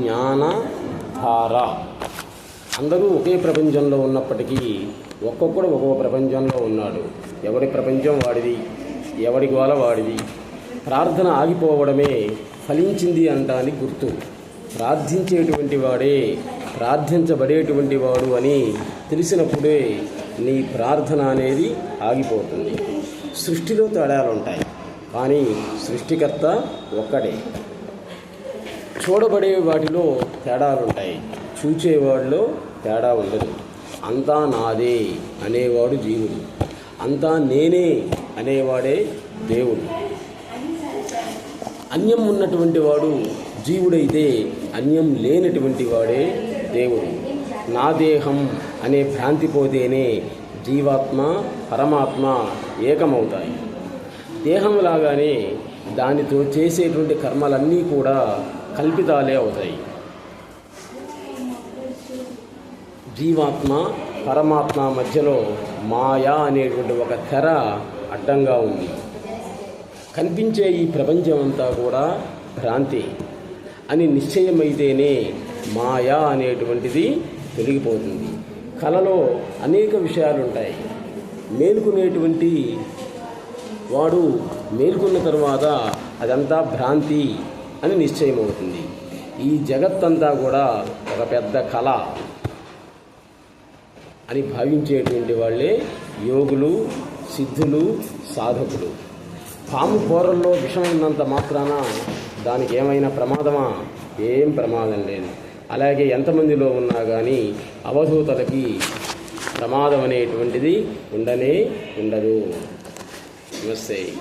జ్ఞాన ధార అందరూ ఒకే ప్రపంచంలో ఉన్నప్పటికీ ఒక్కొక్కడు ఒక్కొక్క ప్రపంచంలో ఉన్నాడు. ఎవడి ప్రపంచం వాడిది? ఎవడి గోల వాడిది? ప్రార్థన ఆగిపోవడమే ఫలించింది అంటానికి గుర్తు. ప్రార్థించేటువంటి వాడే ప్రార్థించబడేటువంటి వాడు అని తెలిసినప్పుడే నీ ప్రార్థన అనేది ఆగిపోతుంది. సృష్టిలో తేడాలు ఉంటాయి కానీ సృష్టికర్త ఒక్కడే. చూడబడే వాటిలో తేడాలుంటాయి. చూచేవాడిలో తేడా ఉండదు. అంతా నాదే అనేవాడు జీవుడు. అంతా నేనే అనేవాడే దేవుడు. అన్యం ఉన్నటువంటి వాడు జీవుడైతే అన్యం లేనటువంటి వాడే దేవుడు. నా దేహం అనే భ్రాంతి పోతేనే జీవాత్మ పరమాత్మ ఏకమవుతాయి. దేహం లాగానే దానితో చేసేటువంటి కర్మలన్నీ కూడా కల్పితాలే అవుతాయి. జీవాత్మ పరమాత్మ మధ్యలో మాయా అనేటువంటి ఒక తెర అడ్డంగా ఉంది. కనిపించే ఈ ప్రపంచం అంతా కూడా భ్రాంతి. అని నిశ్చయమైతేనే మాయా అనేటువంటిది తొలగిపోతుంది. కళలో అనేక విషయాలు ఉంటాయి మేలుకునేటువంటి వాడు మేల్కొన్న తర్వాత అదంతా భ్రాంతి. అని నిశ్చయమవుతుంది. ఈ జగత్తంతా కూడా ఒక పెద్ద కళ అని భావించేటువంటి వాళ్ళే యోగులు సిద్ధులు సాధకులు. పాము కూరల్లో విషం ఉన్నంత మాత్రాన దానికి ఏమైనా ప్రమాదమా? ఏం ప్రమాదం లేదు. అలాగే ఎంతమందిలో ఉన్నా కానీ అవధూతలకి ప్రమాదం అనేటువంటిది ఉండనే ఉండదు. నమస్తే.